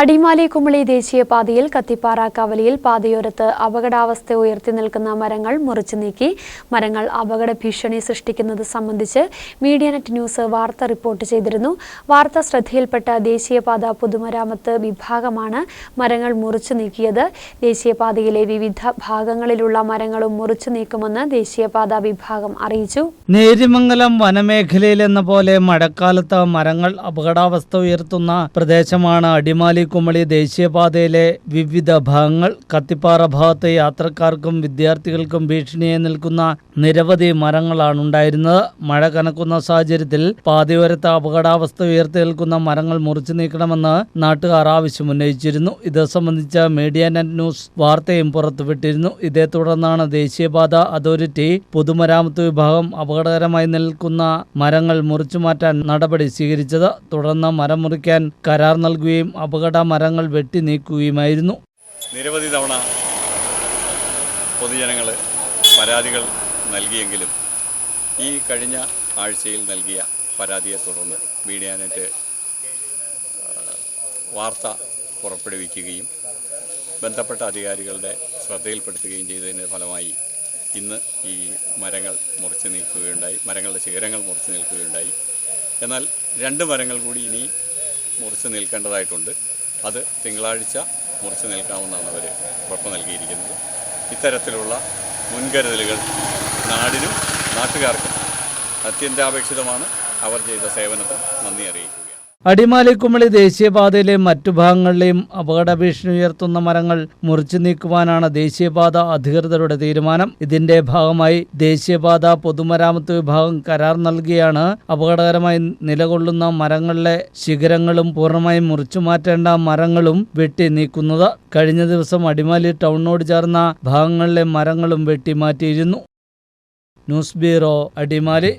അടിമാലി കുമളി ദേശീയപാതയിൽ കത്തിപ്പാറ കവലിയിൽ പാതയോരത്ത് അപകടാവസ്ഥ ഉയർത്തി നിൽക്കുന്ന മരങ്ങൾ മുറിച്ചു നീക്കി. മരങ്ങൾ അപകട ഭീഷണി സൃഷ്ടിക്കുന്നത് സംബന്ധിച്ച് മീഡിയനെറ്റ് ന്യൂസ് വാർത്ത റിപ്പോർട്ട് ചെയ്തിരുന്നു. വാർത്ത ശ്രദ്ധയിൽപ്പെട്ട ദേശീയപാത പൊതുമരാമത്ത് വിഭാഗമാണ് മരങ്ങൾ മുറിച്ചു നീക്കിയത്. ദേശീയപാതയിലെ വിവിധ ഭാഗങ്ങളിലുള്ള മരങ്ങളും മുറിച്ചു നീക്കുമെന്ന് ദേശീയപാത വിഭാഗം അറിയിച്ചു. നേരിമംഗലം വനമേഖലയിൽ എന്ന പോലെ മഴക്കാലത്ത് മരങ്ങൾ അപകടാവസ്ഥ ഉയർത്തുന്ന പ്രദേശമാണ് അടിമാലി കുമളി ദേശീയപാതയിലെ വിവിധ ഭാഗങ്ങൾ കത്തിപ്പാറ ഭാഗത്ത് യാത്രക്കാർക്കും വിദ്യാർത്ഥികൾക്കും ഭീഷണിയായി നിൽക്കുന്ന നിരവധി മരങ്ങളാണ് ഉണ്ടായിരുന്നത് മഴ കനക്കുന്ന സാഹചര്യത്തിൽ പാതയോരത്ത് അപകടാവസ്ഥ ഉയർത്തി നിൽക്കുന്ന മരങ്ങൾ മുറിച്ചു നീക്കണമെന്ന് നാട്ടുകാർ ആവശ്യമുന്നയിച്ചിരുന്നു ഇത് സംബന്ധിച്ച മീഡിയ നെറ്റ് ന്യൂസ് വാർത്തയും പുറത്തുവിട്ടിരുന്നു. ഇതേ തുടർന്നാണ് ദേശീയപാത അതോറിറ്റി പൊതുമരാമത്ത് വിഭാഗം അപകടകരമായി നിൽക്കുന്ന മരങ്ങൾ മുറിച്ചു മാറ്റാൻ നടപടി സ്വീകരിച്ചത്. തുടർന്ന് മരം മുറിക്കാൻ കരാർ നൽകുകയും അപകട മരങ്ങൾ വെട്ടി നീക്കുകയുമായിരുന്നു. നിരവധി തവണ പൊതുജനങ്ങൾ പരാതികൾ നൽകിയെങ്കിലും ഈ കഴിഞ്ഞ ആഴ്ചയിൽ നൽകിയ പരാതിയെ തുടർന്ന് മീഡിയാനെറ്റ് വാർത്ത പുറപ്പെടുവിക്കുകയും ബന്ധപ്പെട്ട അധികാരികളുടെ ശ്രദ്ധയിൽപ്പെടുത്തുകയും ചെയ്തതിന്റെ ഫലമായി ഇന്ന് ഈ മരങ്ങൾ മുറിച്ച് നീക്കുകയുണ്ടായി. മരങ്ങളുടെ ശിഖരങ്ങൾ മുറിച്ച് നിൽക്കുകയുണ്ടായി എന്നാൽ രണ്ട് മരങ്ങൾ കൂടി ഇനി മുറിച്ച് നിൽക്കേണ്ടതായിട്ടുണ്ട്. അത് തിങ്കളാഴ്ച മുറിച്ച് നിൽക്കാമെന്നാണ് അവർ ഉറപ്പ് നൽകിയിരിക്കുന്നത്. ഇത്തരത്തിലുള്ള മുൻകരുതലുകൾ നാടിനും നാട്ടുകാർക്കും അത്യന്താപേക്ഷിതമാണ്. അവർ ചെയ്ത സേവനത്തിന് നന്ദി അറിയിക്കുകയാണ് അടിമാലി കുമളി ദേശീയപാതയിലെ മറ്റു ഭാഗങ്ങളിലെയും അപകട ഭീഷണി ഉയർത്തുന്ന മരങ്ങൾ മുറിച്ചു നീക്കുവാനാണ് ദേശീയപാത അധികൃതരുടെ തീരുമാനം. ഇതിന്റെ ഭാഗമായി ദേശീയപാത പൊതുമരാമത്ത് വിഭാഗം കരാർ നൽകിയാണ് അപകടകരമായി നിലകൊള്ളുന്ന മരങ്ങളിലെ ശിഖരങ്ങളും പൂർണമായും മുറിച്ചു മാറ്റേണ്ട മരങ്ങളും വെട്ടി നീക്കുന്നത്. കഴിഞ്ഞ ദിവസം അടിമാലി ടൗണിനോട് ചേർന്ന ഭാഗങ്ങളിലെ മരങ്ങളും വെട്ടി മാറ്റിയിരുന്നു. News bureau Adimali.